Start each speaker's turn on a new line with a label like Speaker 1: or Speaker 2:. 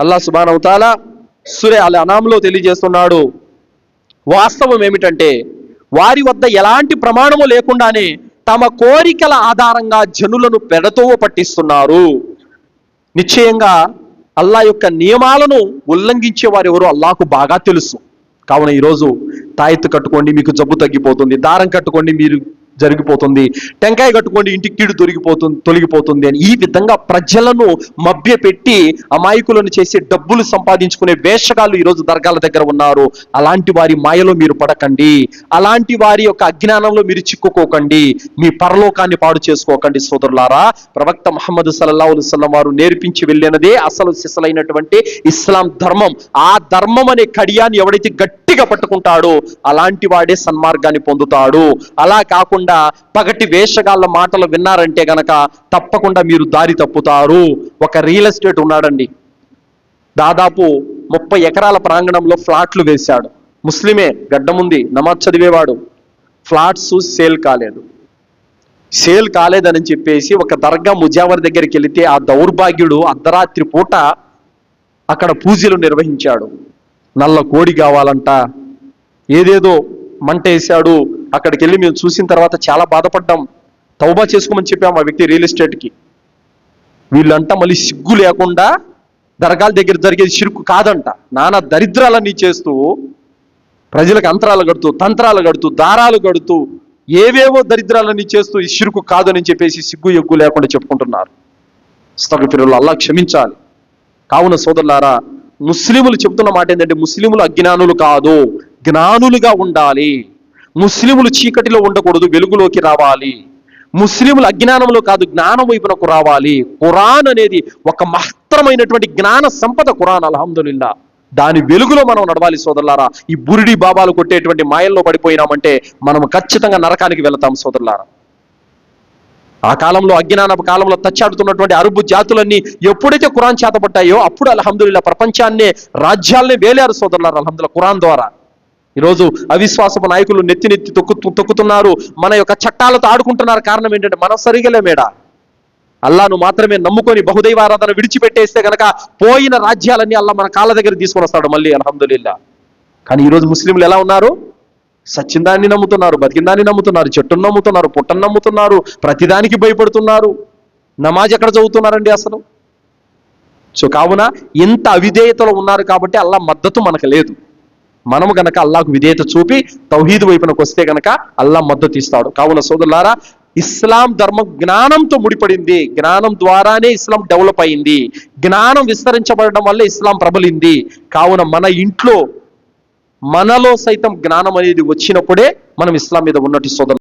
Speaker 1: అల్లా సుబానవుతాల సురే అలా అనాంలో తెలియజేస్తున్నాడు. వాస్తవం ఏమిటంటే వారి వద్ద ఎలాంటి ప్రమాణము లేకుండానే తమ కోరికల ఆధారంగా జనులను పెడతో పట్టిస్తున్నారు. నిశ్చయంగా అల్లా యొక్క నియమాలను ఉల్లంఘించే వారు ఎవరో అల్లాకు బాగా తెలుసు. కావున ఈరోజు తాయెత్తు కట్టుకోండి మీకు జబ్బు తగ్గిపోతుంది దారం కట్టుకోండి మీరు జరిగిపోతుంది. టెంకాయ కట్టుకోండి ఇంటికి కీడు తొలగిపోతుంది తొలగిపోతుంది అని ఈ విధంగా ప్రజలను మభ్యపెట్టి అమాయకులను చేసి డబ్బులు సంపాదించుకునే వేషగాళ్ళు ఈరోజు దర్గాల దగ్గర ఉన్నారు. అలాంటి వారి మాయలో మీరు పడకండి. అలాంటి వారి యొక్క అజ్ఞానంలో మీరు చిక్కుకోకండి. మీ పరలోకాన్ని పాడు చేసుకోకండి సోదరులారా. ప్రవక్త మహమ్మద్ సల్లా అలైహి వారు నేర్పించి వెళ్ళినదే అసలు సిసలైనటువంటి ఇస్లాం ధర్మం. ఆ ధర్మం అనే కడియాన్ని ఎవడైతే గట్టి గట్టిగా పట్టుకుంటాడు అలాంటి వాడే సన్మార్గాన్ని పొందుతాడు. అలా కాకుండా పగటి వేషగాళ్ళ మాటలు విన్నారంటే గనక తప్పకుండా మీరు దారి తప్పుతారు. ఒక రియల్ ఎస్టేట్ ఉన్నాడండి. దాదాపు ముప్పై ఎకరాల ప్రాంగణంలో ఫ్లాట్లు వేశాడు. ముస్లిమే గడ్డముంది నమాజ్ చదివేవాడు. ఫ్లాట్స్ సేల్ కాలేదు. సేల్ కాలేదని చెప్పేసి ఒక దర్గా ముజావర్ దగ్గరికి వెళితే ఆ దౌర్భాగ్యుడు అర్ధరాత్రి పూట అక్కడ పూజలు నిర్వహించాడు. నల్ల కోడి కావాలంట. ఏదేదో మంట వేశాడు. అక్కడికి వెళ్ళి మేము చూసిన తర్వాత చాలా బాధపడ్డాం. తౌబా చేసుకోమని చెప్పాం ఆ వ్యక్తి రియల్ ఎస్టేట్కి. వీళ్ళంట మళ్ళీ సిగ్గు లేకుండా దర్గాల దగ్గర జరిగేది చిరుకు కాదంట. నానా దరిద్రాలన్నీ చేస్తూ ప్రజలకు అంతరాలు కడుతూ తంత్రాలు కడుతూ దారాలు కడుతూ ఏవేవో దరిద్రాలన్నీ చేస్తూ ఈ చిరుకు కాదని చెప్పేసి సిగ్గు ఎగ్గు లేకుండా చెప్పుకుంటున్నారు. స్తగఫిరులు అల్లా క్షమించాలి. కావున సోదరులారా ముస్లిములు చెబుతున్న మాట ఏంటంటే ముస్లిములు అజ్ఞానులు కాదు జ్ఞానులుగా ఉండాలి. ముస్లిములు చీకటిలో ఉండకూడదు వెలుగులోకి రావాలి. ముస్లిములు అజ్ఞానంలో కాదు జ్ఞానం వైపునకు రావాలి. ఖురాన్ అనేది ఒక మహత్తరమైనటువంటి జ్ఞాన సంపద ఖురాన్ అల్హమ్దుల్లా దాని వెలుగులో మనం నడవాలి సోదరులారా. ఈ బురిడి బాబాలు కొట్టేటువంటి మాయల్లో పడిపోయినామంటే మనం ఖచ్చితంగా నరకానికి వెళతాం సోదరులారా. ఆ కాలంలో అజ్ఞాన కాలంలో తచ్చాడుతున్నటువంటి అరుబు జాతులన్నీ ఎప్పుడైతే ఖురాన్ చేతపట్టాయో అప్పుడు అలహమ్దుల్లా ప్రపంచాన్నే రాజ్యాలనే వేలారు సోదరులారు అలహమ్దుల్లా కురాన్ ద్వారా. ఈరోజు అవిశ్వాసపు నాయకులు నెత్తి నెత్తి తొక్కు తొక్కుతున్నారు. మన యొక్క చట్టాలతో ఆడుకుంటున్నారు. కారణం ఏంటంటే మనం సరిగలే మేడా. అల్లాను మాత్రమే నమ్ముకొని బహుదైవారాధన విడిచిపెట్టేస్తే గనక పోయిన రాజ్యాలన్నీ అల్లా మన కాళ్ళ దగ్గర తీసుకొని వస్తాడు మళ్ళీ అలహమ్దుల్లా కానీ ఈరోజు ముస్లింలు ఎలా ఉన్నారు? సచ్చిందాన్ని నమ్ముతున్నారు బతికిందాన్ని నమ్ముతున్నారు చెట్టును నమ్ముతున్నారు పుట్టను నమ్ముతున్నారు ప్రతిదానికి భయపడుతున్నారు. నమాజ్ ఎక్కడ చదువుతున్నారండి అసలు? సో కావున ఇంత అవిధేయతలో ఉన్నారు కాబట్టి అల్లా మద్దతు మనకు లేదు. మనము గనక అల్లాకు విధేయత చూపి తౌహీద్ వైపునకు వస్తే గనక అల్లా మద్దతు ఇస్తాడు. కావున సోదరులారా ఇస్లాం ధర్మం జ్ఞానంతో ముడిపడింది. జ్ఞానం ద్వారానే ఇస్లాం డెవలప్ అయింది. జ్ఞానం విస్తరించబడడం వల్ల ఇస్లాం ప్రబలింది. కావున మన ఇంట్లో మనలో సైతం జ్ఞానం అనేది వచ్చినప్పుడే మనం ఇస్లాం మీద ఉన్నట్టు సోదరు